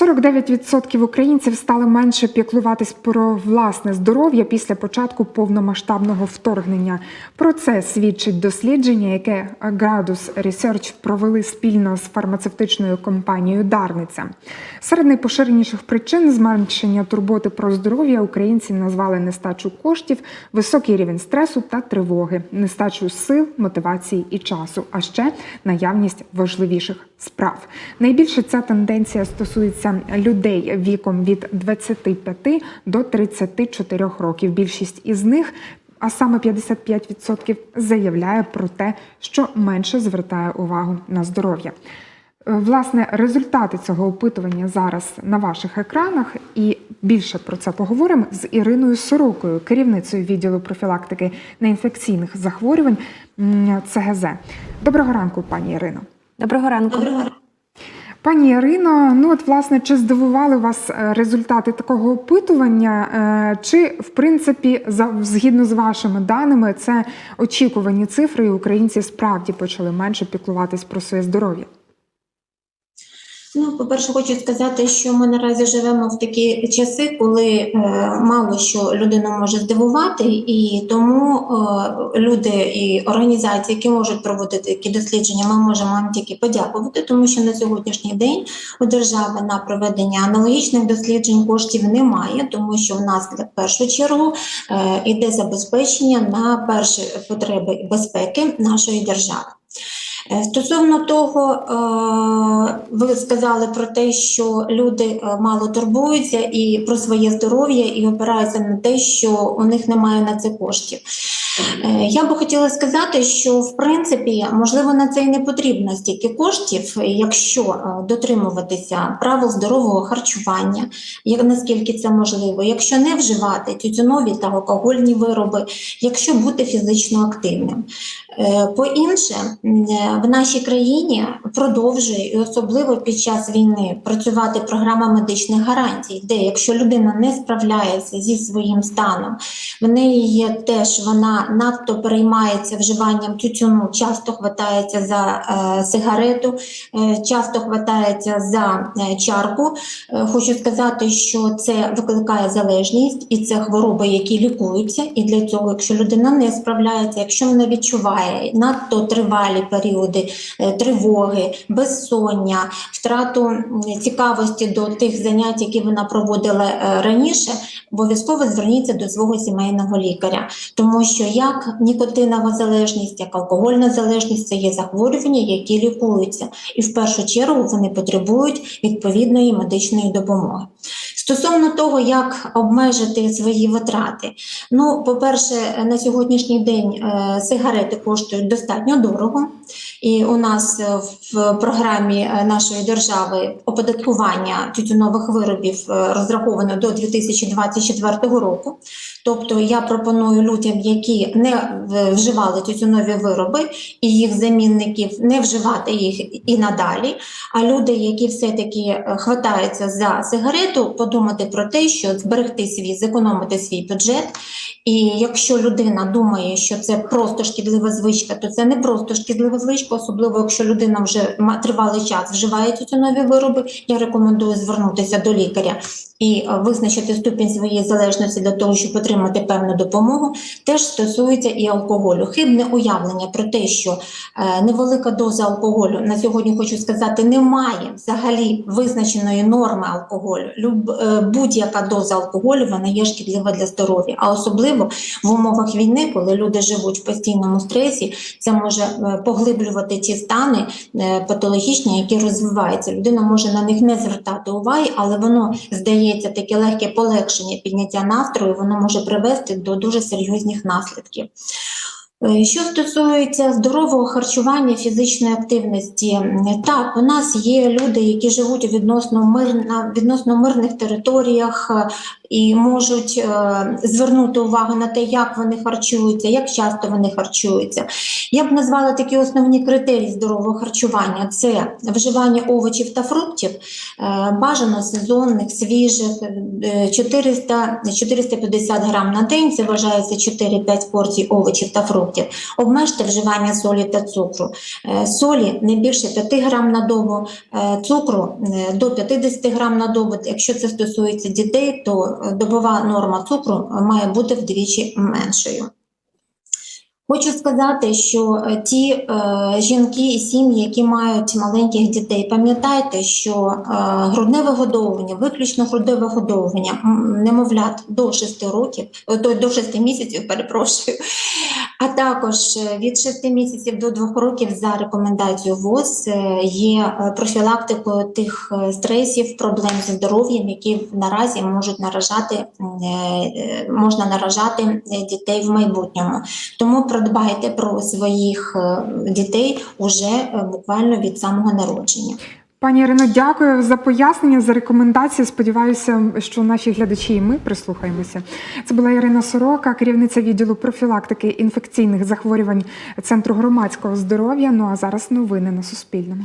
49% українців стали менше піклуватись про власне здоров'я після початку повномасштабного вторгнення. Про це свідчить дослідження, яке Gradus Research провели спільно з фармацевтичною компанією Дарниця. Серед найпоширеніших причин зменшення турботи про здоров'я українці назвали нестачу коштів, високий рівень стресу та тривоги, нестачу сил, мотивації і часу, а ще наявність важливіших справ. Найбільше ця тенденція стосується людей віком від 25 до 34 років. Більшість із них. А саме 55% заявляє про те, що менше звертає увагу на здоров'я. Е, Власне, результати цього опитування зараз на ваших екранах, і більше про це поговоримо з Іриною Сорокою, керівницею відділу профілактики неінфекційних захворювань ЦГЗ. Доброго ранку, пані Ірино. Доброго ранку. Пані Ірино, ну от власне, чи здивували вас е, результати такого опитування? Е, Чи в принципі, за згідно з вашими даними, це очікувані цифри, і українці справді почали менше піклуватись про своє здоров'я? Ну, по-перше, хочу сказати, що ми наразі живемо в такі часи, коли е, мало що людину може здивувати, і тому е, люди і організації, які можуть проводити такі дослідження, ми можемо їм тільки подякувати, тому що на сьогоднішній день у держави на проведення аналогічних досліджень коштів немає, тому що в нас в першу чергу е, іде забезпечення на перші потреби безпеки нашої держави. Е, Стосовно того, е, ви сказали про те, що люди е, мало турбуються і про своє здоров'я і опираються на те, що у них немає на це коштів. Я би хотіла сказати, що в принципі можливо на це і не потрібно стільки коштів, якщо дотримуватися правил здорового харчування, як наскільки це можливо, якщо не вживати тютюнові та алкогольні вироби, якщо бути фізично активним. Е, По-інше, е, в нашій країні продовжує і особливо під час війни працювати програма медичних гарантій, де якщо людина не справляється зі своїм станом, в неї є теж вона надто переймається вживанням тютюну, часто хватається за е, сигарету, е, часто хватається за чарку. Хочу сказати, що це викликає залежність і це хвороби, які лікуються. І для цього, якщо людина не справляється, якщо вона відчуває надто тривалі періоди е, тривоги, безсоння, втрату цікавості до тих занять, які вона проводила е, раніше, обов'язково зверніться до свого сімейного лікаря, тому що як нікотинова залежність, як алкогольна залежність це є захворювання, які лікуються, і в першу чергу вони потребують відповідної медичної допомоги. Стосовно того, як обмежити свої витрати, ну, по-перше, на сьогоднішній день е, сигарети коштують достатньо дорого, і у нас е, в програмі е, нашої держави оподаткування тютюнових виробів е, розраховано до 2024 року. Тобто я пропоную людям, які не вживали тютюнові вироби і їх замінників, не вживати їх і надалі. А люди, які все-таки е, хватаються за сигарету, подумати про те, що зберегти свій, зекономити свій бюджет. І якщо людина думає, що це просто шкідлива звичка, то це не просто шкідлива звичка, особливо якщо людина вже тривалий час вживає тютюнові вироби. Я рекомендую звернутися до лікаря і е, визначити ступінь своєї залежності для того, щоб отримати певну допомогу. Теж стосується і алкоголю. Хибне уявлення про те, що е, невелика доза алкоголю на сьогодні хочу сказати, немає взагалі визначеної норми алкоголю. Люб, е, будь-яка доза алкоголю вона є шкідлива для здоров'я, а особливо в умовах війни, коли люди живуть в постійному стресі, це може е, поглиблювати ті стани патологічні, які розвиваються. Людина може на них не звертати уваги, але воно здається таке легке полегшення, підняття настрою, воно може привести до дуже серйозних наслідків. Е, Що стосується здорового харчування, фізичної активності, так у нас є люди, які живуть у відносно мирна відносно мирних територіях, і можуть е, звернути увагу на те, як вони харчуються, як часто вони харчуються. Я б назвала такі основні критерії здорового харчування: це вживання овочів та фруктів, е, бажано сезонних, свіжих, е, 400, 450 грам на день, це вважається 4-5 порцій овочів та фруктів. Обмежте вживання солі та цукру. Е, Солі не більше 5 грам на добу, е, цукру е, до 50 грам на добу. Якщо це стосується дітей, то е, добова норма цукру має бути вдвічі меншою. Хочу сказати, що е, ті е, жінки і сім'ї, які мають маленьких дітей, пам'ятайте, що е, грудне вигодовування, виключно грудне вигодовування немовлят до 6 років, е, до, до 6 місяців, перепрошую, а також е, від 6 місяців до 2 років за рекомендацією ВОЗ є профілактикою тих стресів, проблем зі здоров'ям, які наразі можуть наражати, можна наражати дітей в майбутньому. Тому продбайте про своїх е, дітей уже е, буквально від самого народження. Пані Ірино, дякую за пояснення, за рекомендації. Сподіваюся, що наші глядачі і ми прислухаємося. Це була Ірина Сорока, керівниця відділу профілактики інфекційних захворювань Центру громадського здоров'я. Ну а зараз новини на Суспільному.